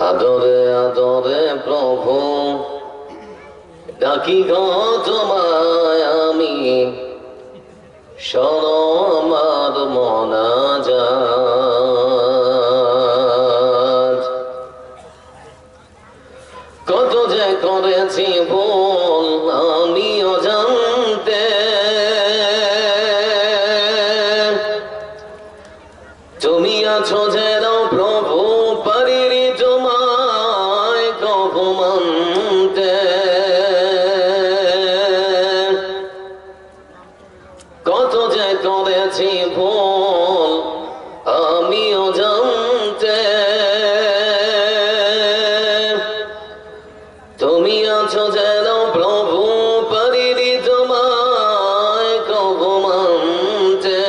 আদরে আদরে প্রভু ডাকি গো তোমায় আমি। সরমার মনা কত তুমি আছো যেন প্রভু পারিনি তোমায় কবু মানতে।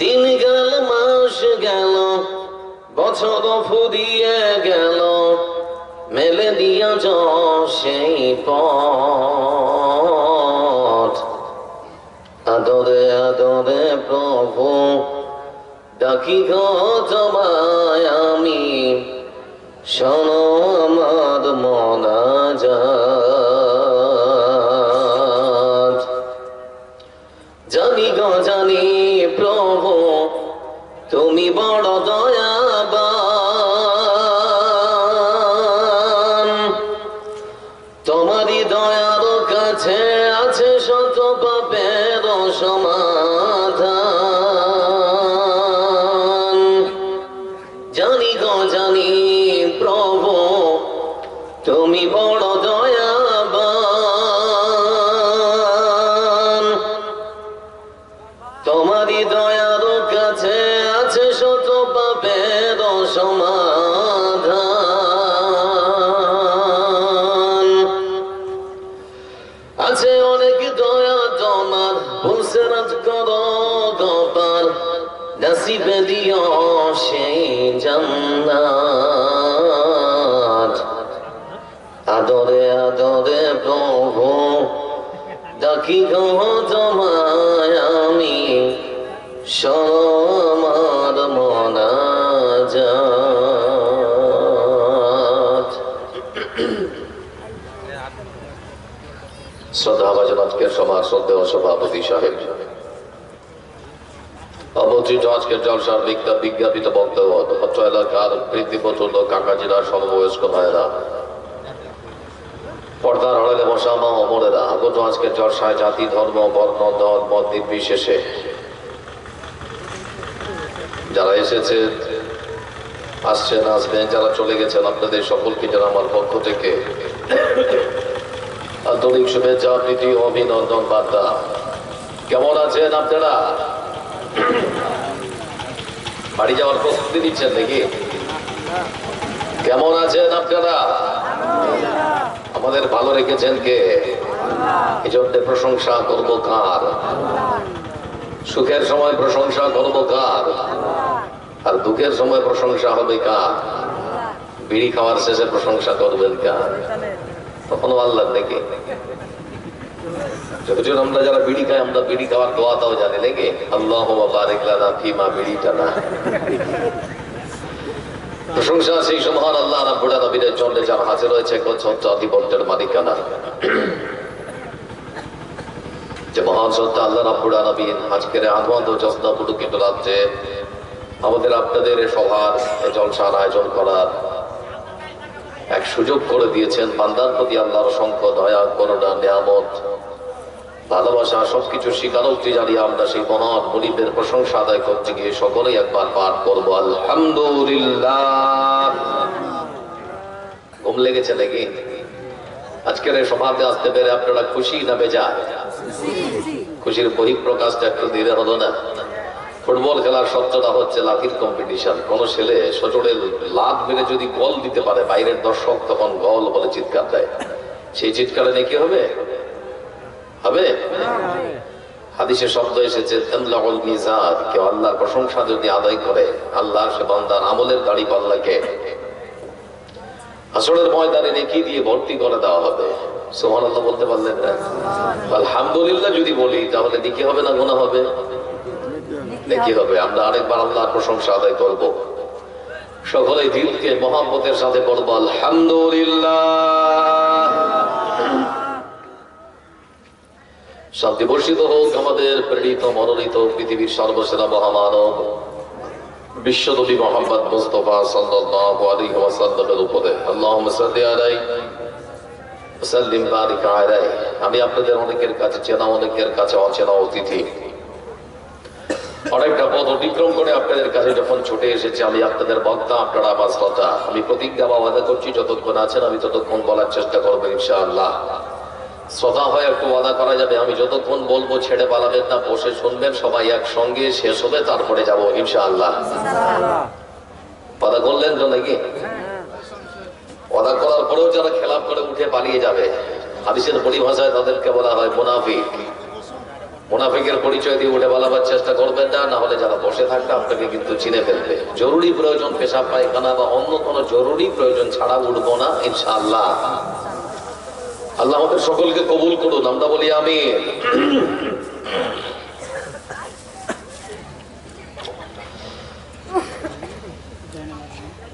দিন গেল মাস গেল, বছর ফুরিয়ে গেল, মেলে দিয়াছ সেই পথ। আদরে আদরে প্রভু ডাকি গো তোমায় শোনো আমার মনা জানি গো, জানি প্রভু, তুমি বড় দয়াবান। তোমারই দয়ার কাছে আছে শত পাপের সমাধান ডাকি গো তোমায় আমি। সমার মনা শ্রদ্ধাভাজন আজকের সভার শ্রদ্ধেয় সভাপতি সাহেব। আমন্ত্রিত আজকের জলসার বিজ্ঞা বিজ্ঞাপিত বক্তব্য এলাকার বৃত্তিপ্রচন্ড কাকাজিরা সমবয়স্ক ভাইয়েরা। পর্দার আড়ালে বসা মা অমরেরা আগত আজকের জলসায় জাতি, ধর্ম, বর্ণ, দল, মত নির্বিশেষে। যারা এসেছে, আসছেন, আসবেন, যারা চলে গেছেন, আপনাদের সকলকে যারা আমার পক্ষ থেকে আন্তরিক শুভেচ্ছা, প্রীতি অভিনন্দন, বার্তা। কেমন আছেন আপনারা? বাড়ি যাওয়ার প্রস্তুতি নিচ্ছেন নাকি? কেমন আছেন আপনারা? আমাদের ভালো রেখেছেন কে? এই জন্য প্রশংসা করব কার? সুখের সময় প্রশংসা করব কার? আর দুঃখের সময় প্রশংসা হবে কার? বিড়ি খাওয়ার শেষে প্রশংসা করবেন কার? তখনও আল্লাহ নাকি আমরা যারা বিড়ি খাই, আমরা বিড়ি খাওয়ার দোয়াটাও জানি। নাকি আল্লাহ বারিক লানা ফিমা বিড়িটা না প্রশংসা সেই সমহান আল্লাহ রাব্বুল আলামিনের জন্য যার হাতে রয়েছে সত্য আধিপত্যের মালিকানা। যে মহান সত্য আল্লাহ রাব্বুল আলামিন আজকের আহমদ ও পুলকিত রাত্রে আমাদের আপনাদের এ সভার এ জলসার আয়োজন করার এক সুযোগ করে দিয়েছেন। বান্দার প্রতি আল্লাহর অসংখ্য দয়া করোনা নিয়ামত ভালোবাসা সবকিছু স্বীকারোক্তি জানিয়ে আমরা সেই মহান গরিবের প্রশংসা আদায় করতে গিয়ে সকলেই একবার পাঠ করব। আলহামদুলিল্লাহ। ঘুম লেগেছে নাকি? আজকের এই সভাতে আসতে পেরে আপনারা খুশি না বেজা খুশির বহিঃপ্রকাশটা একটু ধীরে হলো না। ফুটবল খেলার সত্যটা হচ্ছে লাঠির কম্পিটিশন কোন ছেলে সচরের লাভ মেরে যদি গল দিতে পারে, বাইরের দর্শক তখন গল বলে চিৎকার দেয়। সেই চিৎকারে নাকি হবে? হবে? হাদিসে শব্দ এসেছে কেউ আল্লাহর প্রশংসা যদি আদায় করে, আল্লাহ সে বান্দার আমলের দাড়ি পাল্লাকে। আসরের ময়দানে নেকি দিয়ে ভর্তি করে দেওয়া হবে। সোহান বলতে পারলেন না? আলহামদুলিল্লাহ যদি বলি, তাহলে নেকি হবে না গোনা হবে? নেকি হবে। আমরা আরেকবার আল্লাহর প্রশংসা আদায় করব। সকলে দিলকে, মহাব্বতের সাথে পড়ব আলহামদুলিল্লাহ শান্তি বর্ষিত হোক আমাদের প্রেরিত, মনোনীত পৃথিবীর সর্বসেরা মহামানব, বিশ্বনবী মোহাম্মদ মুস্তফা সাল্লাল্লাহু উপরে। আলাইহি আমি আপনাদের অনেকের কাছে চেনা, অনেকের কাছে অচেনা অতিথি। অনেকটা পথ অতিক্রম করে আপনাদের কাছে যখন ছুটে এসেছে, আমি আপনাদের বক্তা, আপনারা আমার শ্রোতা। আমি প্রতিজ্ঞা বা করছি, যতক্ষণ আছেন আমি ততক্ষণ বলার চেষ্টা করব, ইনশাআল্লাহ। শ্রোতা হয় একটু ওয়াদা করা যাবে, আমি যতক্ষণ বলব ছেড়ে পালাবেন না, বসে শুনবেন, সবাই একসঙ্গে শেষ হবে, তারপরে যাব, ইনশাআল্লাহ। ওয়াদা করলেন তো নাকি? ওয়াদা করার পরেও যারা খেলাপ করে উঠে পালিয়ে যাবে, হাদিসের পরিভাষায় তাদেরকে বলা হয় মুনাফিক। মুনাফিকের পরিচয় দিয়ে উঠে পালাবার চেষ্টা করবেন না না হলে যারা বসে থাকবে, আপনাকে কিন্তু চিনে ফেলবে। জরুরি প্রয়োজন পেশাব পায়খানা বা অন্য কোনো জরুরি প্রয়োজন ছাড়া উঠবো না, ইনশাআল্লাহ। আল্লাহ আমাদের সকলকে কবুল করুন, আমরা বলি আমি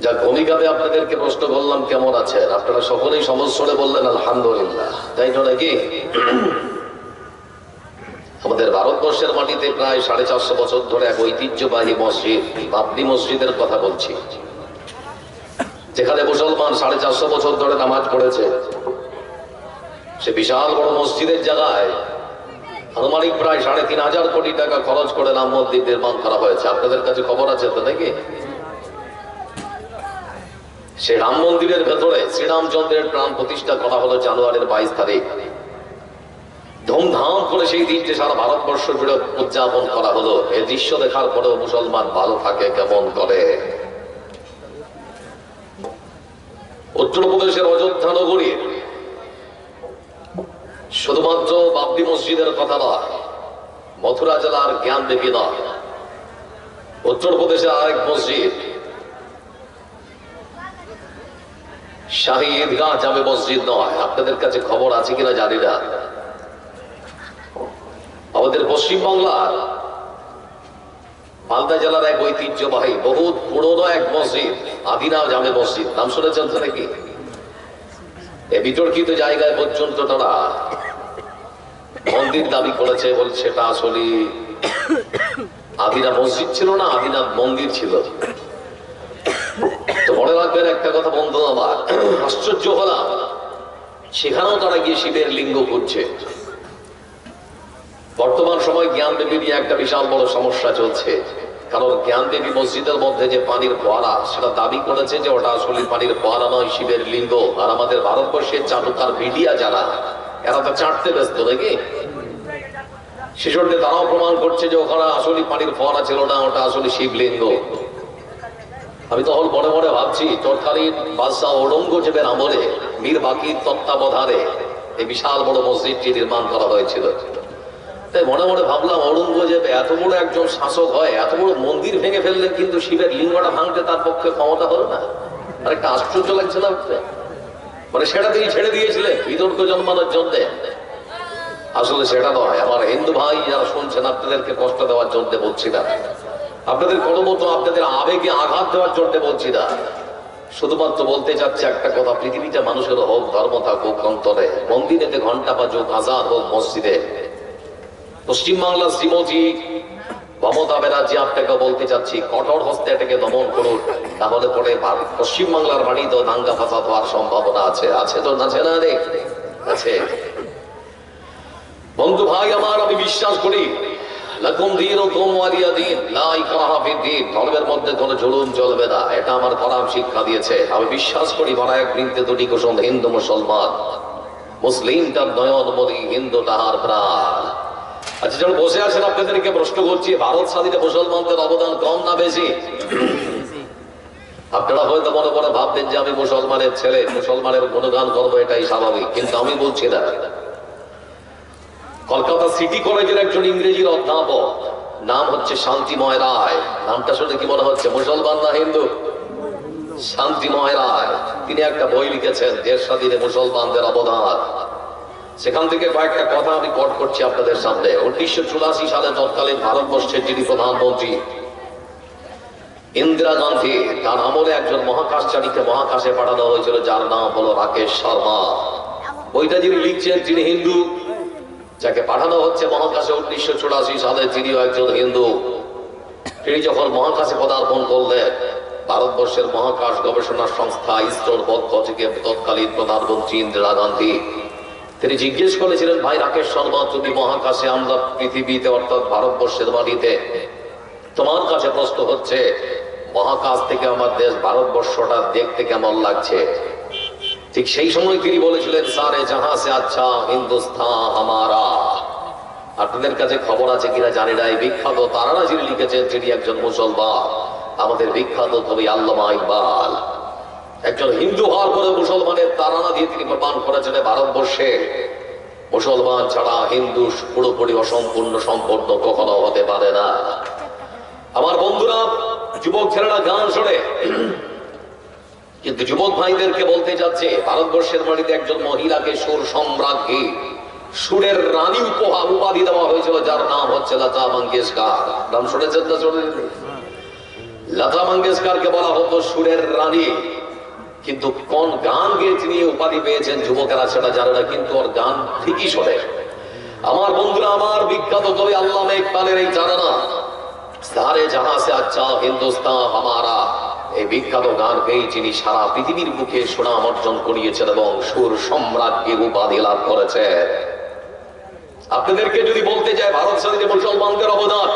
যাক ভূমিকাতে আপনাদেরকে প্রশ্ন করলাম, কেমন আছেন? আপনারা সকলেই সমস্যরে বললেন, আলহামদুলিল্লাহ। তাই তো নাকি? আমাদের ভারতবর্ষের মাটিতে প্রায় সাড়ে চারশো বছর ধরে এক ঐতিহ্যবাহী মসজিদ, বাবরি মসজিদের কথা বলছি। যেখানে মুসলমান সাড়ে চারশো বছর ধরে নামাজ পড়েছে। সে বিশাল বড় মসজিদের জায়গায় আনুমানিক প্রায় সাড়ে তিন হাজার কোটি টাকা খরচ করে রাম মন্দির নির্মাণ করা হয়েছে। আপনাদের কাছে খবর আছে তো নাকি? সে রাম মন্দিরের ভেতরে শ্রীরামচন্দ্রের প্রাণ প্রতিষ্ঠা করা হলো জানুয়ারির বাইশ তারিখ। ধুমধাম করে সেই দিনটি সারা ভারতবর্ষ জুড়ে উদযাপন করা হলো। এই দৃশ্য দেখার পরেও মুসলমান ভালো থাকে কেমন করে? উত্তরপ্রদেশের অযোধ্যা নগরীর শুধুমাত্র বাবরি মসজিদের কথা নয়, মথুরা জেলার জ্ঞান দেবী নয়, উত্তরপ্রদেশের আরেক মসজিদ শাহী ঈদগাহ জামে মসজিদ নয়। আপনাদের কাছে খবর আছে কিনা জানি না। আমাদের পশ্চিম বাংলার মালদা জেলার এক ঐতিহ্যবাহী, বহুত পুরনো এক মসজিদ আদিনা জামে মসজিদ। নাম শুনেছেন নাকি? বিতর্কিত জায়গায় পর্যন্ত তারা মন্দির দাবি করেছে বল সেটা আসলে আদিনা মসজিদ ছিল না আদিনা মন্দির ছিল। তো মনে রাখবেন একটা কথা বন্ধু আমার, আশ্চর্য হলাম, সেখানেও তারা গিয়ে শিবের লিঙ্গ করছে বর্তমান সময় জ্ঞান দেবী নিয়ে একটা বিশাল বড় সমস্যা চলছে। কারণ জ্ঞান দেবী মসজিদের মধ্যে যে পানির ফোয়ারা, সেটা দাবি করেছে যে ওটা আসলে পানির ফোয়ারা নয়, শিবের লিঙ্গ। আর আমাদের ভারতবর্ষের চাটুকার মিডিয়া যারা, এরা তো চাটতে ব্যস্ত নাকি? শিশুরকে তারাও প্রমাণ করছে যে ওখানে আসলে পানির ফোয়ারা ছিল না, ওটা আসলে শিবলিঙ্গ আমি তখন মনে মনে ভাবছি তৎকালীন বাদশাহ ঔরঙ্গজেবের আমলে মীর বাকির তত্ত্বাবধানে এই বিশাল বড় মসজিদটি নির্মাণ করা হয়েছিল। তাই মনে মনে ভাবলাম ঔরঙ্গজেব এত বড় একজন শাসক হয়, এত বড় মন্দির ভেঙে ফেললে কিন্তু শিবের লিঙ্গটা ভাঙতে তার পক্ষে ক্ষমতা হলো না। আর একটা আশ্চর্য লাগছে না মানে সেটা তিনি ছেড়ে দিয়েছিলেন বিতর্ক জন্মানোর জন্য। আসলে সেটা নয়, আমার হিন্দু ভাই যারা শুনছেন, আপনাদেরকে কষ্ট দেওয়ার জন্য বলছি না। আপনাদের কোনো মতো আপনাদের আবেগে আঘাত দেওয়ার জন্য বলছি না। শুধুমাত্র বলতে চাচ্ছি একটা কথা, পৃথিবীতে মানুষের হোক, ধর্ম থাকুক, অন্তরে, মন্দিরেতে ঘণ্টা বা বাজুক আজাদ হোক, মসজিদে পশ্চিমবাংলার শ্রীমতী মমতা ব্যানার্জি আপনাকে বলতে চাচ্ছি কঠোর হস্তে এটাকে দমন করুন, তাহলে পরে পশ্চিমবাংলার বাড়ি তো দাঙ্গা ফাসাদ হওয়ার সম্ভাবনা আছে। আছে তো আছে না রে? আছে। বন্ধু ভাই আমার, আমি বিশ্বাস করি ধর্মের মধ্যে কোনো জুলুম চলবে না, এটা আমার কোরআন শিক্ষা দিয়েছে। আমি বিশ্বাস করি বড় এক বৃন্তে দুটি কুসুম হিন্দু মুসলমান মুসলিম তার নয়ন মরি হিন্দু তাহার প্রাণ। আচ্ছা যখন বসে আছেন আপনাদেরকে প্রশ্ন করছি, ভারত স্বাধীনে মুসলমানদের অবদান কম না বেশি? আপনারা হয়তো মনে মনে ভাববেন যে আমি মুসলমানের ছেলে, মুসলমানের গুণগান করব, এটাই স্বাভাবিক, কিন্তু আমি বলছি না। কলকাতা সিটি কলেজের একজন ইংরেজির অধ্যাপক, নাম হচ্ছে শান্তিময় রায়। নামটা শুনে কি মনে হচ্ছে? মুসলমান না হিন্দু? শান্তিময় রায়। তিনি একটা বই লিখেছেন, দেশ স্বাধীনে মুসলমানদের অবদান। সেখান থেকে কয়েকটা কথা আমি কট করছি আপনাদের সামনে। উনিশশো চুরাশি সালে তৎকালীন ভারতবর্ষের যিনি প্রধানমন্ত্রী, ইন্দিরা গান্ধী, তার আমলে একজন মহাকাশচারীকে মহাকাশে পাঠানো হয়েছিল, যার নাম হলো রাকেশ শর্মা। বইটা যিনি লিখছেন তিনি হিন্দু, যাকে পাঠানো হচ্ছে মহাকাশে উনিশশো চুরাশি সালে, তিনিও একজন হিন্দু। তিনি যখন মহাকাশে পদার্পণ করলেন, ভারতবর্ষের মহাকাশ গবেষণা সংস্থা ইসরোর পক্ষ থেকে তৎকালীন প্রধানমন্ত্রী ইন্দিরা গান্ধী তিনি জিজ্ঞেস করেছিলেন, ভাই, রাকেশ শর্মা, তুমি মহাকাশে আমরা পৃথিবীতে, অর্থাৎ ভারতবর্ষের মাটিতে তোমার কাছে প্রশ্ন হচ্ছে, মহাকাশ থেকে আমার দেশ ভারতবর্ষটা দেখতে কেমন লাগছে? ঠিক সেই সময় তিনি বলেছিলেন, সারে জাহা সে আচ্ছা হিন্দুস্তান আমারা আপনাদের কাছে খবর আছে কিনা জানি না, এই বিখ্যাত তারারা যিনি লিখেছেন, তিনি একজন মুসলমান। আমাদের বিখ্যাত কবি আল্লামা ইকবাল। একজন হিন্দু হওয়ার পরে মুসলমানের তারানা দিয়ে তিনি প্রমাণ করেছেন ভারতবর্ষে মুসলমান ছাড়া হিন্দু পুরোপুরি অসম্পূর্ণ সম্পন্ন কখনো হতে পারে না। আমার বন্ধুরা, যুবক ছেলেরা গান শোনে। কিন্তু যুবক ভাইদেরকে বলতে যাচ্ছে, ভারতবর্ষের বাড়িতে একজন মহিলাকে সুর সম্রাজ্ঞী, সুরের রানী উপহার উপাধি দেওয়া হয়েছিল, যার নাম হচ্ছে লতা মঙ্গেশকার। নাম শুনেছেন না শুনেন লতা মঙ্গেশকরকে বলা হতো সুরের রানী। কিন্তু কোন গান গেয়ে তিনি উপাধি পেয়েছেন যুবকেরা সেটা জানে না, কিন্তু ওর গান ঠিকই শোনে। আমার বন্ধুরা, আমার বিখ্যাত কবি আল্লাহ ইকবালের এই জানা না সারে জাহা সে আচ্ছা হিন্দুস্তান হামারা। এই বিখ্যাত গান গেয়ে যিনি সারা পৃথিবীর মুখে সুনাম অর্জন করিয়েছেন এবং সুর সম্রাজ্ঞী উপাধি লাভ করেছেন। আপনাদেরকে যদি বলতে চায় ভারত সাথে মুসলমানদের অবদান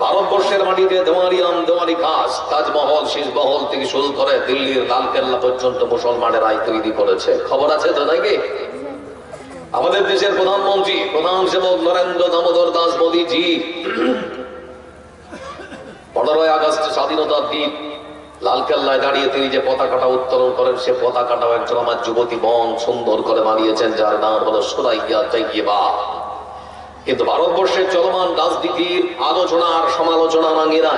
ভারতবর্ষের মাটিতে দেওয়ারিয়াম, দেওয়ারি ঘাস, তাজমহল শীষমহল থেকে শুরু করে দিল্লির লাল কেল্লা পর্যন্ত মুসলমানের আয় তৈরি করেছে। খবর আছে তো নাকি আমাদের দেশের প্রধানমন্ত্রী, প্রধান সেবক নরেন্দ্র দামোদর দাস মোদীজি, পনেরোই আগস্ট স্বাধীনতার দিন লালকেল্লায় দাঁড়িয়ে তিনি যে পতাকাটা উত্তোলন করেন, সে পতাকাটাও একজন আমার যুবতী বন সুন্দর করে বানিয়েছেন, যার নাম হলো সুরাইয়া তাইয়িবা কিন্তু ভারতবর্ষের চলমান রাজনীতির আলোচনা আর সমালোচনা মাঙ্গিরা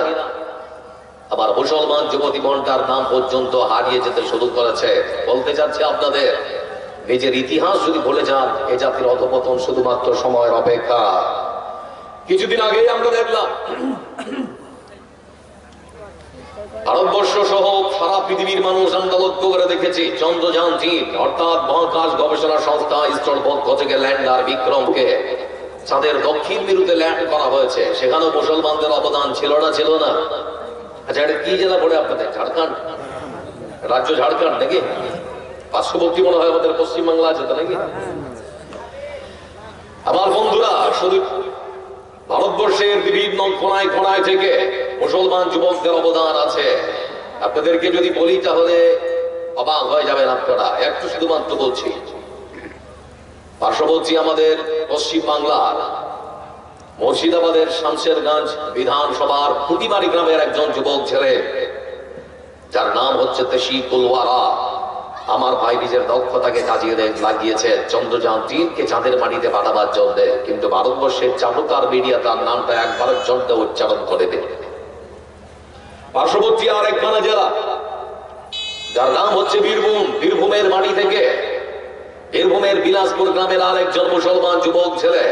আবার মুসলমান যুবতী মনটার নাম পর্যন্ত হারিয়ে যেতে শুরু করেছে। বলতে চাচ্ছি আপনাদের, নিজের ইতিহাস যদি ভুলে যান, এ জাতির অধপতন শুধুমাত্র সময়ের অপেক্ষা। কিছুদিন আগেই আমরা দেখলাম ভারতবর্ষ সহ সারা পৃথিবীর মানুষ আমরা লক্ষ্য করে দেখেছি। চন্দ্রযান অর্থাৎ মহাকাশ গবেষণা সংস্থা ইসরোর পক্ষ থেকে ল্যান্ডার বিক্রমকে। চাঁদের দক্ষিণ বিরুদ্ধে ল্যান্ড করা হয়েছে। সেখানেও মুসলমানদের অবদান ছিল না ছিল না। আচ্ছা এটা কি জেলা পড়ে আপনাদের? ঝাড়খণ্ড? রাজ্য ঝাড়খণ্ড নাকি? পার্শ্ববর্তী মনে হয় আমাদের পশ্চিমবাংলা আছে তো নাকি? আমার বন্ধুরা, শুধু ভারতবর্ষের বিভিন্ন কোনায় কোনায় থেকে মুসলমান যুবকদের অবদান আছে। আপনাদেরকে যদি বলি তাহলে অবাক হয়ে যাবেন আপনারা। একটু শুধুমাত্র বলছি। পার্শ্ববর্তী আমাদের পশ্চিম বাংলার মুর্শিদাবাদের শামশেরগঞ্জ বিধানসভার ফুটিমারি গ্রামের একজন যুবক ছেলে, যার নাম হচ্ছে তেশি কুলওয়ারা আমার ভাই নিজের দক্ষতাকে কাজিয়ে লাগিয়েছে। চন্দ্রযান তিনকে চাঁদের মাটিতে পাঠাবার জন্য। কিন্তু ভারতবর্ষের চাটুকার মিডিয়া তার নামটা একবারের জন্য উচ্চারণ করে দেবে পার্শ্ববর্তী আর একখানা জেলা, যার নাম হচ্ছে বীরভূম। বীরভূমের মাটি থেকে বীরভূমের বিলাসপুর গ্রামের আর একজন মুসলমান যুবক ছেলে,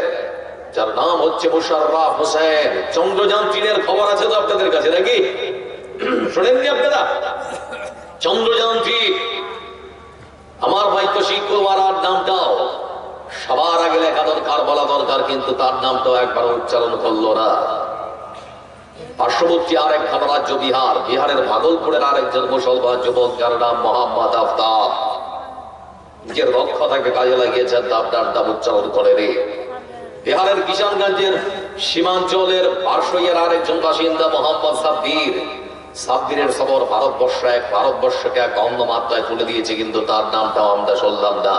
যার নাম হচ্ছে মুশাররাফ হোসেন। চন্দ্রযান তিনের খবর আছে তো আপনাদের কাছে নাকি? শোনেননি আপনারা? চন্দ্রযান তিন, আমার ভাই তো শিক্ষার নামটাও। সবার আগে লেখা দরকার, বলা দরকার, কিন্তু তার নামটাও একবার উচ্চারণ করল না। পার্শ্ববর্তী আর এক রাজ্য বিহার, বিহারের ভাগলপুরের আরেকজন মুসলমান যুবক, যার নাম মোহাম্মদ আফতাব। নিজের দক্ষতাকে কাজে লাগিয়েছেন, তার তার নাম উচ্চারণ করে রে। বিহারের কিষানগঞ্জের সীমাঞ্চলের পার্শ্বইয়ের আরেকজন বাসিন্দা মোহাম্মদ সাব্বির। সাব্বিরের খবর ভারতবর্ষ, এক ভারতবর্ষকে এক অন্য মাত্রায় তুলে দিয়েছে, কিন্তু তার নামটাও আমরা শুনলাম না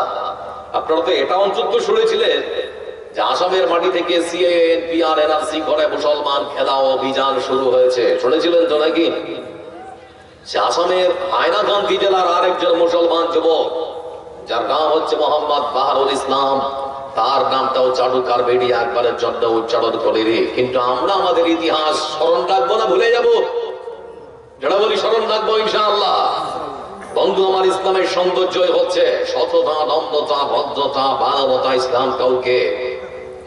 আপনারা তো এটা অন্তত শুনেছিলেন যে আসামের মাটি থেকে সিএনপিআর এনআরসি করে মুসলমান খেলা অভিযান শুরু হয়েছে। শুনেছিলেন তো নাকি? সে আসামের হায়নাকান্দি জেলার আরেকজন মুসলমান যুবক। যার নাম হচ্ছে মোহাম্মদ বাহারুল ইসলাম। তার নামটাও চাটুকার বেড়ি একবারের জন্য উচ্চারণ করে রে। কিন্তু আমরা আমাদের ইতিহাস স্মরণ রাখব না, ভুলে যাব। যেটা বলি স্মরণ রাখব, ইনশাআল্লাহ। বন্ধু, আমার ইসলামের সৌন্দর্যই হচ্ছে সততা নম্রতা ভদ্রতা, মানবতা, ইসলাম কাউকে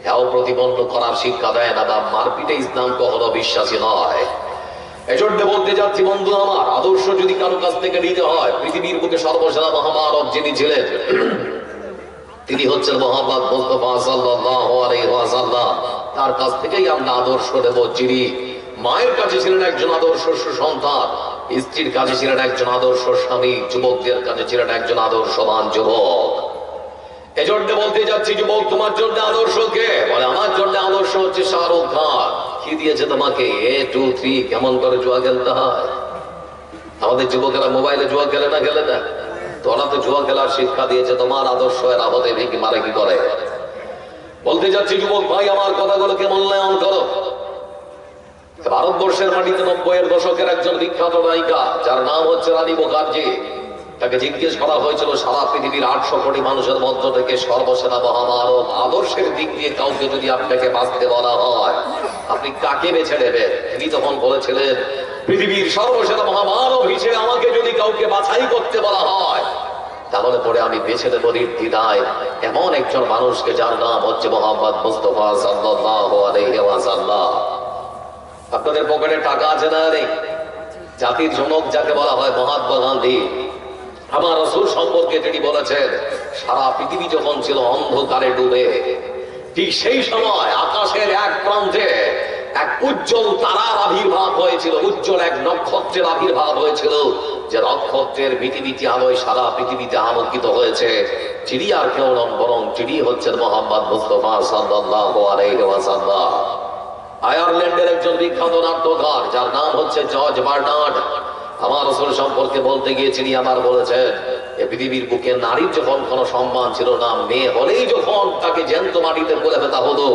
হেও প্রতিবন্ধ করার শিক্ষা দেয় না বা মারপিটে ইসলাম কখনো বিশ্বাসী নয়। এজন্য বলতে যাচ্ছি, বন্ধু আমার, আদর্শ যদি কারও কাছ থেকে নিতে হয়, পৃথিবীর বুকে সর্বসেরা মহামানব যিনি ছিলেন, তিনি হচ্ছেন মোহাম্মদ মুস্তফা সাল্লাল্লাহু আলাইহি ওয়াসাল্লাম। তার কাছ থেকেই আমরা আদর্শ নেব, যিনি মায়ের কাছে ছিলেন একজন আদর্শ সুসন্তান, স্ত্রীর কাছে ছিলেন একজন আদর্শ স্বামী, যুবকদের কাছে ছিলেন একজন আদর্শবান যুবক। এজন্য বলতে যাচ্ছি, যুবক, তোমার জন্য আদর্শ কে? বলে, আমার জন্য আদর্শ হচ্ছে শাহরুখ খান। কি দিয়েছে তোমাকে এ, টু, থ্রি কেমন করে জুয়া খেলতে হয়? আমাদের যুবকেরা মোবাইলে জুয়া খেলে না খেলে না? তোরা তো জুয়া খেলার শিক্ষা দিয়েছে, তোমার আদর্শ এর আবদে ভেঙে মারে কি করে? বলতে যাচ্ছি, যুবক ভাই, আমার কথাগুলোকে মূল্যায়ন করো। ভারতবর্ষের মাটিতে নব্বইয়ের দশকের একজন বিখ্যাত নায়িকা, যার নাম হচ্ছে রানী মুখার্জি। তাকে জিজ্ঞেস করা হয়েছিল, সারা পৃথিবীর আটশো কোটি মানুষের মধ্য থেকে সর্বসেনা মহামানব আদর্শের দিক দিয়ে কাউকে যদি আপনাকে বাঁচতে বলা হয় আপনি কাকে বেছে নেবেন? তিনি তখন বলেছিলেন, পৃথিবীর সর্বসেনা মহামানব হিসেবে আমাকে যদি কাউকে বাছাই করতে বলা হয়, তাহলে পরে আমি বেছে দেব নির্দ্বিধায় এমন একজন মানুষকে যার নাম হচ্ছে মোহাম্মদ মুস্তফা ওয়াসাল্লাম। আপনাদের পকেটে টাকা আছে না নেই? জাতির জনক যাকে বলা হয় মহাত্মা গান্ধী। আমার রসুল সম্পর্কে তিনি বলেছেন, সারা পৃথিবী যখন ছিল অন্ধকারে ডুবে ঠিক সেই সময় আকাশের এক প্রান্তে এক উজ্জ্বল তারার আবির্ভাব হয়েছিল, উজ্জ্বল এক নক্ষত্রের আবির্ভাব হয়েছিল, যে নক্ষত্রের পৃথিবীতে আলোয় সারা পৃথিবীতে আলোকিত হয়েছে। চিড়ি আর কেউ নন, বরং চিড়ি হচ্ছেন মোহাম্মদ মুস্তফা ওয়াসাল্লাম। আয়ারল্যান্ডের একজন বিখ্যাত নাট্যকার, যার নাম হচ্ছে জর্জ বার্নার্ড। আমার সম্পর্কে বলতে গিয়ে তিনি আমার বলেছেন পৃথিবীর বুকে নারীর যখন কোনো সম্মান ছিল না, মেয়ে হলেই যখন তাকে জ্যান্ত মাটিতে বলে ফেতা হতো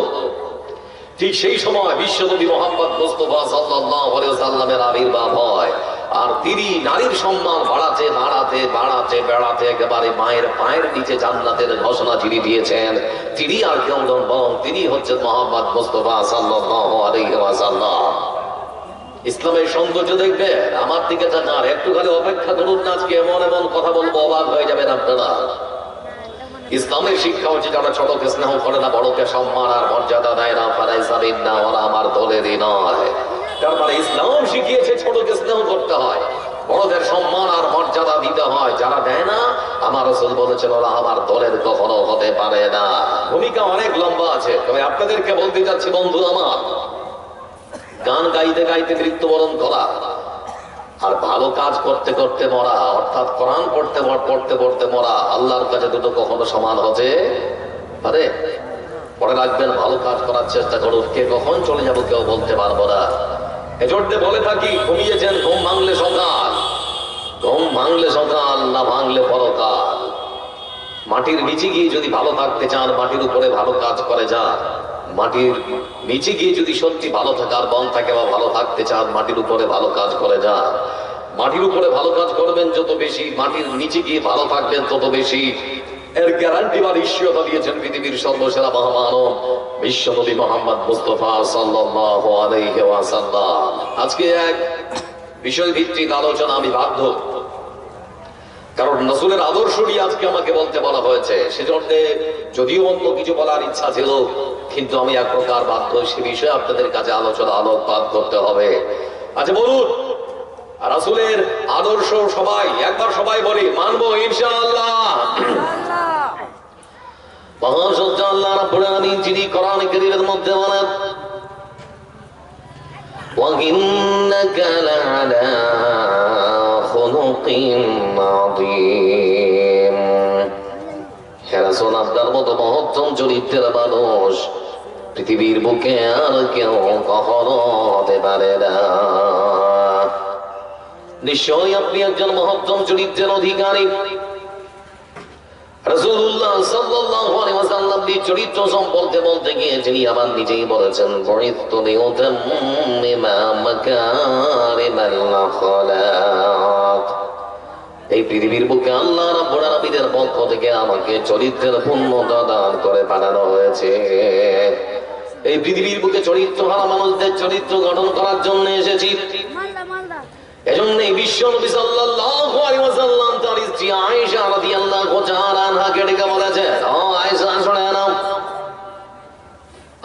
ঠিক সেই সময় বিশ্বনবী মোহাম্মদ মুস্তফা সাল্লামের আবির্ভাব হয়। আর তিনি নারীর সম্মান বাড়াতে বাড়াতে বাড়াতে, বেড়াতে একেবারে মায়ের পায়ের নিচে জান্নাতের ঘোষণা যিনি দিয়েছেন। তিনি আর কেউ নন, বরং তিনি হচ্ছেন মোহাম্মদ মুস্তফা সাল্লাল্লাহু আলাইহি ওয়াসাল্লাম। ইসলামের সৌন্দর্য দেখবে, আমার দিকে তাকান একটু খালি অপেক্ষা করুন না, আজকে এমন এমন কথা বলব, অবাক হয়ে যাবেন আপনারা। ইসলামের শিক্ষা হচ্ছে যারা ছোটকে স্নেহ করে না, বড়কে সম্মান আর মর্যাদা দেয় না ফারাই সাবিন না, ওরা আমার দলেরই নয়। তার মানে ইসলাম শিখিয়েছে ছোটকে স্নেহ করতে হয়, বড়দের সম্মান আর মর্যাদা দিতে হয়, যারা দেয় না, আমার রসুল বলেছেন, ওরা আমার দলের কখনো হতে পারে না। ভূমিকা অনেক লম্বা আছে, তবে আপনাদেরকে বলতে চাচ্ছি বন্ধু আমার গান গাইতে গাইতে মৃত্যুবরণ করা। আর ভালো কাজ করতে করতে মরা, অর্থাৎ কোরআন পড়তে পড়তে পড়তে মরা, আল্লাহর কাছে দুটো কখনো সমান হতে পারে। পরে রাখবেন, ভালো কাজ করার চেষ্টা করুন, কে কখন চলে যাব কেউ বলতে পারব না। এজন্য বলে থাকি, ঘুমিয়েছেন, ঘুম ভাঙলে সকাল, ঘুম ভাঙলে সকাল, না ভাঙলে পরকাল। মাটির নিচে গিয়ে যদি ভালো থাকতে চান, মাটির উপরে ভালো কাজ করে যান। মাটির নিচে গিয়ে যদি সত্যি ভালো থাকার বন থাকে বা ভালো থাকতে চান, মাটির উপরে ভালো কাজ করে যান। মাটির উপরে ভালো কাজ করবেন, যত বেশি মাটির নিচে গিয়ে ভালো থাকবেন, তত বেশি এর গ্যারান্টি বা নিশ্চয়তা দিয়েছেন পৃথিবীর সর্বসেরা মহামানব বিশ্বনবী মোহাম্মদ মুস্তফা ওয়াসাল্লাম। আজকে এক বিষয় ভিত্তিক আলোচনা আমি বাধ্য কারণ নসুলের আদর্শ নিয়ে আজকে আমাকে বলতে বলা হয়েছে সেজন্য যদিও অন্য কিছু বলার ইচ্ছা ছিল কিন্তু আমি এক প্রকার বাধ্য সে বিষয়ে আপনাদের কাছে আলোচনা আলোকপাত করতে হবে আচ্ছা বলুন রাসুলের আদর্শ সবাই একবার সবাই বলি মানবো ইনশাআল্লাহ মহাসত্য আল্লাহ রাব্বুল আলামিন যিনি কোরআন কারীমের মধ্যে বলেন وإنك لعلى خلق عظيم হেরাসন আপনার মতো মহত্তম চরিত্রের মানুষ পৃথিবীর বুকে আর কেউ কখনো হতে পারে না নিশ্চয়ই আপনি একজন মহত্তম চরিত্রের অধিকারী রাসূলুল্লাহ সাল্লাল্লাহু আলাইহি ওয়াসাল্লাম এই চরিত্র সম্পর্কে বলতে গিয়ে তিনি আবার নিজেই বলেছেন বরিত্তু লিউতাম্মিমা মাকারিমাল আখলাক এই পৃথিবীর বুকে আল্লাহ রাব্বুল আলামিনের পক্ষ থেকে আমাকে চরিত্রের পূর্ণতা দান করে পাঠানো হয়েছে। এই পৃথিবীর বুকে চরিত্রহারা মানুষদের চরিত্র গঠন করার জন্য এসেছি। মালদা মালদা। এজন্য এই বিশ্ব নবী সাল্লাল্লাহু আলাইহি ওয়াসাল্লাম তার স্ত্রী আয়েশা রাদিয়াল্লাহু তাআলা আনহাকে ডেকে বলেছেন ও আয়েশা শুনে নাও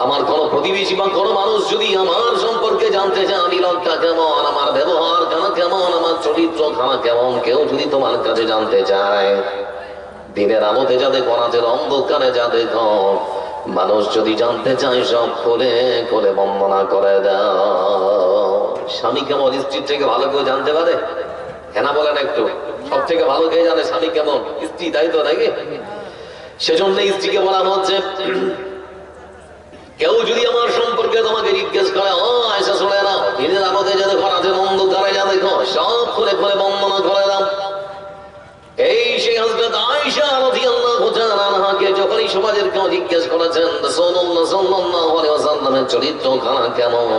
আমার কোন প্রতিবেশী বা কোনো মানুষ যদি আমার সম্পর্কে জানতে চান ইলকটা কেমন? আমার ব্যবহার খানা কেমন? আমার চরিত্র খানা কেমন? কেউ যদি তোমার কাছে জানতে চায়, দিনের আলোতে যাতে করাজের অন্ধকারে যাতে মানুষ যদি জানতে চায়, সব করে করে বন্দনা করে দাও। স্বামী কেমন? স্ত্রীর থেকে ভালো কেউ জানতে পারে? হেনা বলেন একটু। সব থেকে ভালো কে জানে স্বামী কেমন? স্ত্রী, তাই তো নাকি? সেজন্য স্ত্রীকে বলা হচ্ছে কেউ যদি আমার সম্পর্কে তোমাকে জিজ্ঞেস করে, ও শুনে না অন্ধকারে যা দেখো, সব করে করে বন্দনা করে দাও। এই সেই রাদিয়াল্লাহু তাআলা আনহাকে যখনই সমাজের কেউ জিজ্ঞেস করেছেন, রাসূলুল্লাহ আলাইহি ওয়াসাল্লামের চরিত্র খানা কেমন?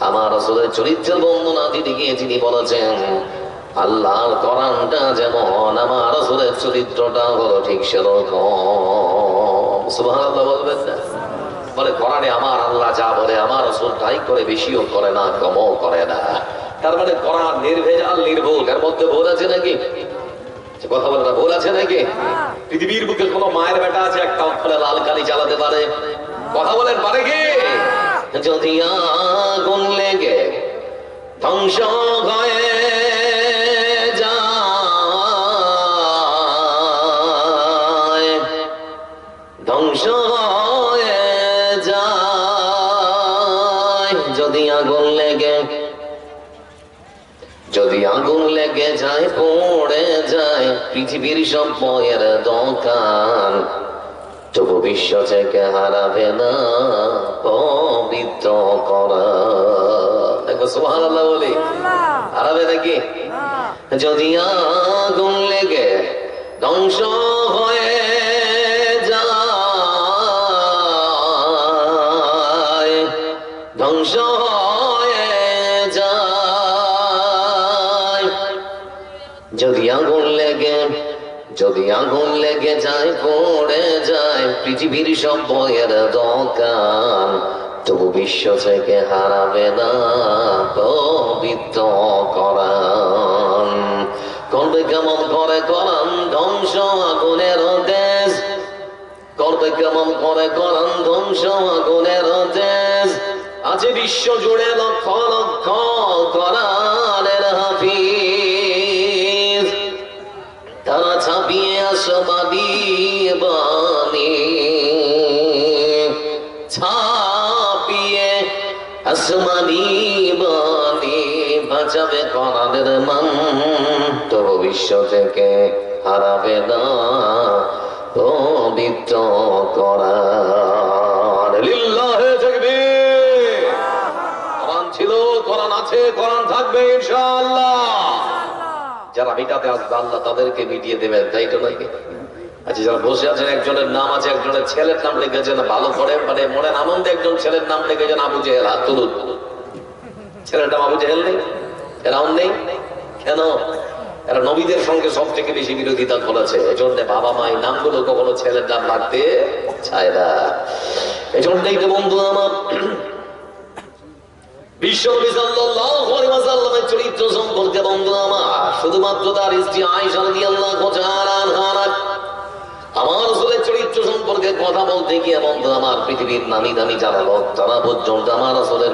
আমার রাসূলের চরিত্রের বর্ণনা দিতে গিয়ে তিনি বলেছেন, আল্লাহর কোরআনটা যেমন, আমার রাসূলের চরিত্রটা হলো ঠিক সেরকম। সুবহানাল্লাহ বলবেন না? বলে কোরআনে আমার আল্লাহ যা বলে আমার রাসূল তাই করে বেশিও করে না কমও করে না। তার মানে কোরআন নির্ভেজাল নির্ভুল। এর মধ্যে ভুল আছে নাকি? কথা বলে না ভুল আছে নাকি? পৃথিবীর বুকে কোন মায়ের বেটা আছে একটা অক্ষরে লাল কালি চালাতে পারে। কথা বলেন পারে কি? যদি আগুন লেগে ধ্বংস হয়ে যায় পড়ে যায় পৃথিবীর সব বয়ের দোকান। তবু বিশ্ব থেকে হারাবে না পবিত্র করা। একবার সুবহানাল্লাহ বলি। হারাবে নাকি? যদি আগুন লেগে ধ্বংস হয়ে যায় ধ্বংস যদি আগুন লেগে, যদি আগুন লেগে যায়, পড়ে যায় পৃথিবীর সব বইয়ের দোকান, তবু বিশ্ব থেকে হারাবে না পবিত্র করান করবে কেমন করে করান ধ্বংস আগুনের দেশ করবে কেমন করে করান ধ্বংস আগুনের দেশ আছে বিশ্ব জুড়ে লক্ষ লক্ষ করানের হাফিজ। বাণী। ছাপিয়ে আসমানি বাঁচাবে তবু বিশ্ব থেকে হারাবে না পবিত্র করার। কোরআন ছিল, কোরআন আছে, কোরআন থাকবে, ইনশাআল্লাহ। যারা মিটাতে আসবে, আল্লাহ তাদেরকে মিটিয়ে দেবেন, তাই তো নাকি? আচ্ছা যারা বসে আছেন, একজনের নাম আছে, একজনের ছেলের নাম লিখেছেন ভালো করে মানে মনের আনন্দে একজন ছেলের নাম লিখেছেন আবু জেহেল, হাত তুলুন। ছেলের নাম আবু জেহেল নেই? এরাও নেই? কেন? এরা নবীদের সঙ্গে সব থেকে বেশি বিরোধিতা করেছে। এজন্য বাবা মা এই নামগুলো কখনো ছেলের নাম রাখতে চায় না। এজন্যই তো বন্ধু আমার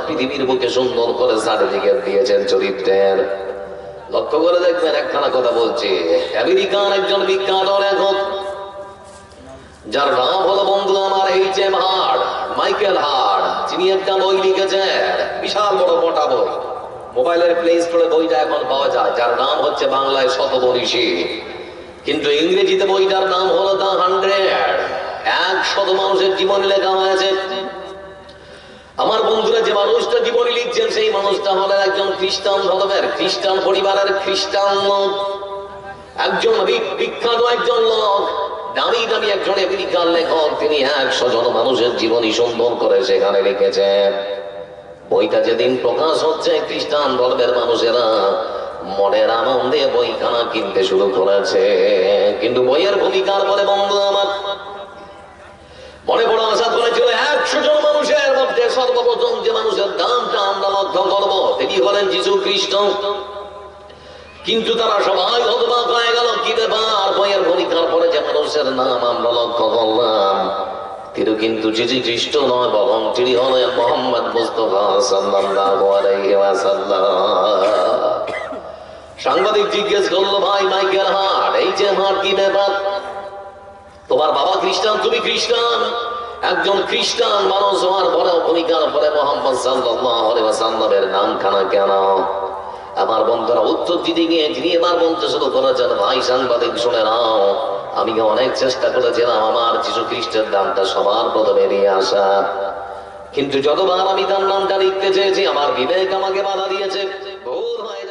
পৃথিবীর বুকে সুন্দর করে সার্টিফিকেট দিয়েছেন চরিত্রের। লক্ষ্য করে দেখবেন, একখানা কথা বলছি। আমেরিকার একজন বিখ্যাত লেখক, যার নাম হলো বন্ধু আমার H M Hurd Michael Hurd যিনি একটা বই লিখেছেন, বিশাল বড় মোটা বই মোবাইলের প্লে স্টোরে বইটা এখন পাওয়া যায়, যার নাম হচ্ছে বাংলায় শতবরিশী কিন্তু ইংরেজিতে বইটার নাম হলো দা হান্ড্রেড। এক শত মানুষের জীবন লেখা হয়েছে। আমার বন্ধুরা যে মানুষটা জীবনী লিখছেন, সেই মানুষটা হলেন একজন খ্রিস্টান ধর্মের খ্রিস্টান পরিবারের খ্রিস্টান লোক। একজন বিখ্যাত একজন লোক। দামি দামি একজন আমেরিকার লেখক, তিনি একশো জন মানুষের জীবনী সুন্দর করে সেখানে লিখেছেন। বইটা যেদিন প্রকাশ হচ্ছে, খ্রিস্টান ধর্মের মানুষেরা মনের আনন্দে বইখানা কিনতে শুরু করেছে। কিন্তু বইয়ের ভূমিকার বলে বন্ধু আমার? মনে বড় আশা করেছিল একশো জন মানুষের মধ্যে সর্বপ্রথম যে মানুষের দামটা আমরা লক্ষ্য করব, তিনি হলেন যিশু খ্রিস্ট কিন্তু তারা সবাই হতবাক হয়ে ব্যাপার বইয়ের ভূমিকার পরে যে মানুষের নাম আমরা লক্ষ্য করলাম। তিনি কিন্তু খ্রিস্ট নয় বরং তিনি হলেন মোহাম্মদ মুস্তফা সাংবাদিক জিজ্ঞেস করল, ভাই, মাইকেল হাট, এই যে হাট কি ব্যাপার? তোমার বাবা খ্রিস্টান, তুমি খ্রিস্টান? একজন খ্রিস্টান মানুষ হওয়ার পরে ভূমিকার পরে মোহাম্মদ ওয়াসাল্লামের নাম খানা কেন? আমার বন্ধুরা উত্তর দিতে গিয়ে তিনি এবার বলতে শুরু করেছেন, ভাই, সাংবাদিক, শুনে নাও। আমি অনেক চেষ্টা করেছিলাম আমার যিশু খ্রিস্টের দামটা সবার প্রথমে নিয়ে আসা। কিন্তু যতবার আমি তার নামটা লিখতে চেয়েছি, আমার বিবেক আমাকে বাধা দিয়েছে। ভোর হয়ে